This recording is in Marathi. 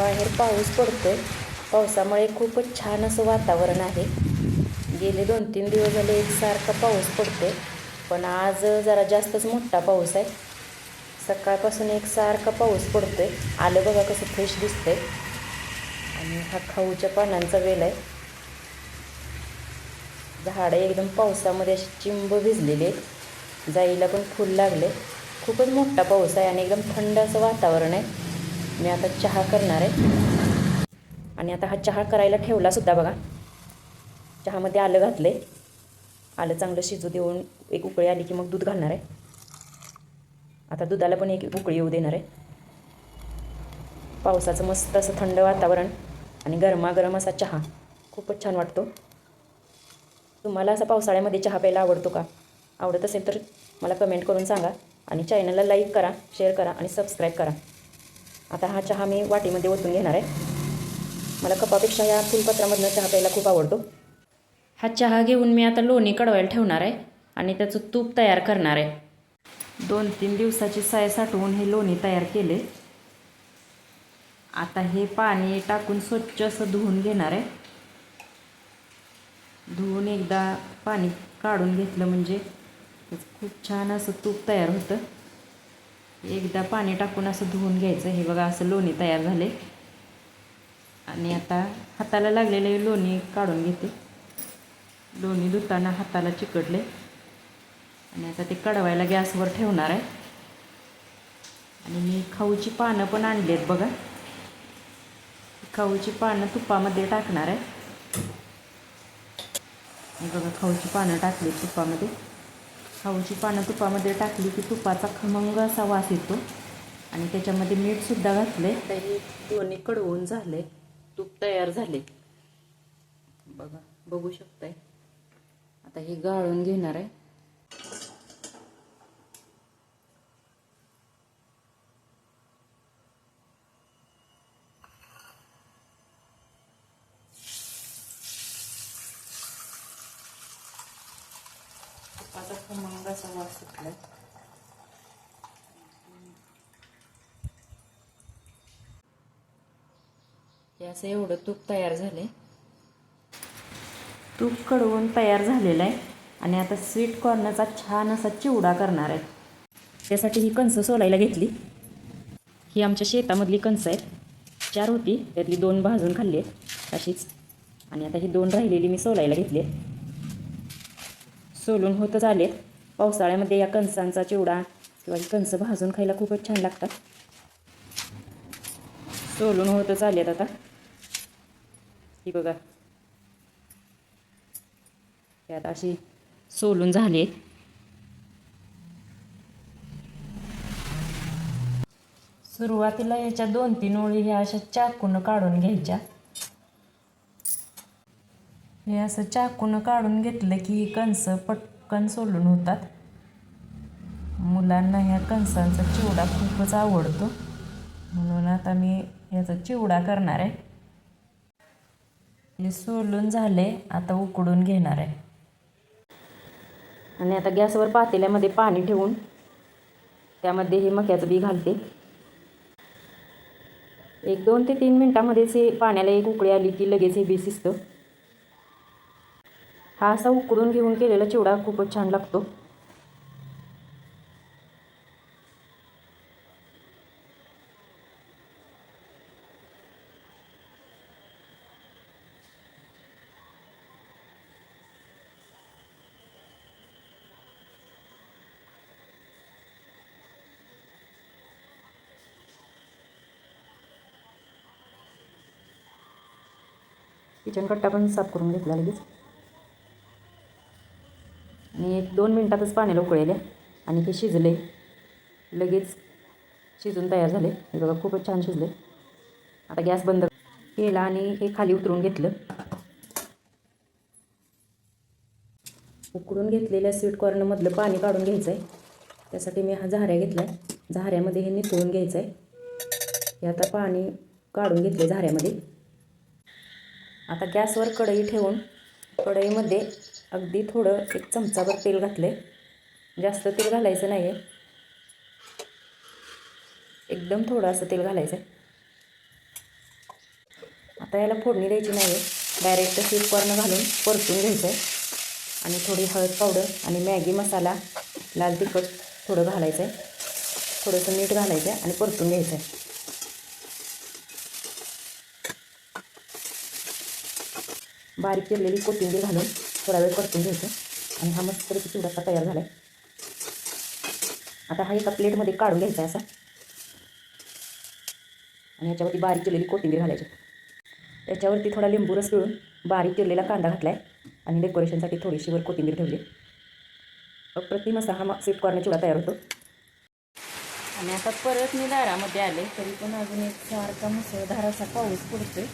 बाहेर पाऊस पडतोय. पावसामुळे खूपच छान असं वातावरण आहे. गेले दोन तीन दिवस झाले एकसारखा पाऊस पडतोय. पण आज जरा जास्तच मोठा पाऊस आहे. सकाळपासून एकसारखा पाऊस पडतोय. आलं बघा कसं फ्रेश दिसतंय. आणि हा खाऊच्या पानांचा वेल आहे. झाडं एकदम पावसामध्ये अशी चिंब भिजलेली आहेत. जाईला पण फुल लागले. खूपच मोठा पाऊस आहे आणि एकदम थंड असं वातावरण आहे. मी आता चहा करणार आहे. आणि आता हा चहा करायला ठेवला सुद्धा बघा. चहामध्ये आलं घातले आलं चांगलं शिजू देऊन एक उकळी आली की मग दूध घालणार आहे. आता दुधाला पण एक उकळी येऊ देणार आहे. पावसाचं मस्त असं थंड वातावरण आणि गरमागरम असा चहा. खूपच छान वाटतो. तुम्हाला असा पावसाळ्यामध्ये चहा प्यायला आवडतो का? आवडत असेल तर मला कमेंट करून सांगा आणि चॅनलला लाईक करा शेअर करा आणि सबस्क्राईब करा. आता हा चहा मी वाटीमध्ये ओतून घेणार आहे. मला कपापेक्षा या फुलपत्रामधनं चहा प्यायला खूप आवडतो. हा चहा घेऊन मी आता लोणी कडवायला ठेवणार आहे आणि त्याचं तूप तयार करणार आहे. दोन तीन दिवसाची साय साठवून हे लोणी तयार केले. आता हे पाणी टाकून स्वच्छ असं धुवून घेणार आहे. धुवून एकदा पाणी काढून घेतलं म्हणजे खूप छान असं तूप तयार होतं. एकदा पाणी टाकून असं धुवून घ्यायचं. हे बघा असं लोणी तयार झाले. आणि आता हाताला लागलेले लोणी काढून घेते. लोणी धुताना हाताला चिकटले. आणि आता ते कडवायला गॅसवर ठेवणार आहे. आणि मी खाऊची पानं पण आणली आहेत बघा. खाऊची पानं तुपामध्ये टाकणार आहे. बघा खाऊची पानं टाकली तुपामध्ये. खाऊची पानं तुपामध्ये टाकली की तुपाचा खमंग असा वास येतो. आणि त्याच्यामध्ये मीठसुद्धा घातले तरी दोन्ही कडवून झाले तूप तयार झाले. बघा बघू शकताय. आता हे गाळून घेणार आहे. तुपाचा खमंग असा वास सुटलाय असं एवढं तूप तयार झाले. तूप कडवून तयार झालेलं आहे आणि आता स्वीट कॉर्नचा छान असा चिवडा करणार आहे त्यासाठी ही कणसं सोलायला घेतली ही आमच्या शेतामधली कणसं आहेत चार होती त्यातली दोन भाजून खाल्ली आहेत अशीच आणि आता ही दोन राहिलेली मी सोलायला घेतली सोलून होतच आले पावसाळ्यामध्ये या कणसांचा चिवडा किंवा कणसं भाजून खायला खूपच छान लागतात. सोलून होतच आलेत आता. ही बघा. त्यात अशी सोलून झाले सुरुवातीला याच्या दोन तीन ओळी ह्या अशा चाकून काढून घ्यायच्या. हे असं चाकून काढून घेतलं की ही कणसं पटकन सोलून होतात. मुलांना ह्या कणसांचा चिवडा खूपच आवडतो. म्हणून आता मी ह्याचा चिवडा करणार आहे. हे सोलून झाले आता उकडून घेणार आहे. आणि आता गॅसवर पातेल्यामध्ये पाणी ठेवून त्यामध्ये हे मक्याचं बी घालते. एक दोन ते तीन मिनटामध्येच हे पाण्याला एक उकळी आली की लगेच हे बी शिजतं. हा असा उकडून घेऊन केलेला चिवडा खूपच छान लागतो. किचन कट्टा पण साफ करून घेतला लगेच. आणि एक दोन मिनटातच पाण्याला उकळले आणि ते शिजले. लगेच शिजून तयार झाले. हे बघा खूपच छान शिजले. आता गॅस बंद केला आणि हे खाली उतरून घेतलं. उकडून घेतलेल्या स्वीट कॉर्नमधलं पाणी काढून घ्यायचं आहे त्यासाठी मी हा झाऱ्या घेतला आहे झाऱ्यामध्ये हे निथळून घ्यायचं आहे हे आता पाणी काढून घेतले झाऱ्यामध्ये. आता गॅसवर कढई ठेवून कढईमध्ये अगदी थोडं एक चमचाभर तेल घातलं आहे जास्त तेल घालायचं नाही आहे एकदम थोडं असं तेल घालायचं आहे आता याला फोडणी द्यायची नाही आहे डायरेक्ट स्वीट घालून परतून घ्यायचं आहे आणि थोडी हळद पावडर आणि मॅगी मसाला लाल तिखट थोडं घालायचं आहे थोडंसं मीठ घालायचं आहे आणि परतून घ्यायचं आहे बारीक केलेली कोथिंबीर घालून थोडा वेळ परतून घ्यायचं. आणि हा मस्तपैकी चिवडासा तयार झाला आहे आता हा एका प्लेटमध्ये काढून घ्यायचा आहे असा. आणि ह्याच्यावरती बारीक चिरलेली कोथिंबीर घालायची. त्याच्यावरती थोडा लिंबू रस पिळून बारीक चिरलेला कांदा घातला आहे आणि डेकोरेशनसाठी थोडीशी वर कोथिंबीर ठेवली. अप्रतिम असा हा स्वीट कॉर्नर चिवडा तयार होतो. आणि आता परत मी दारामध्ये आले तरी पण अजून एक सारखा मुसळधार असा पाऊस पडतोय.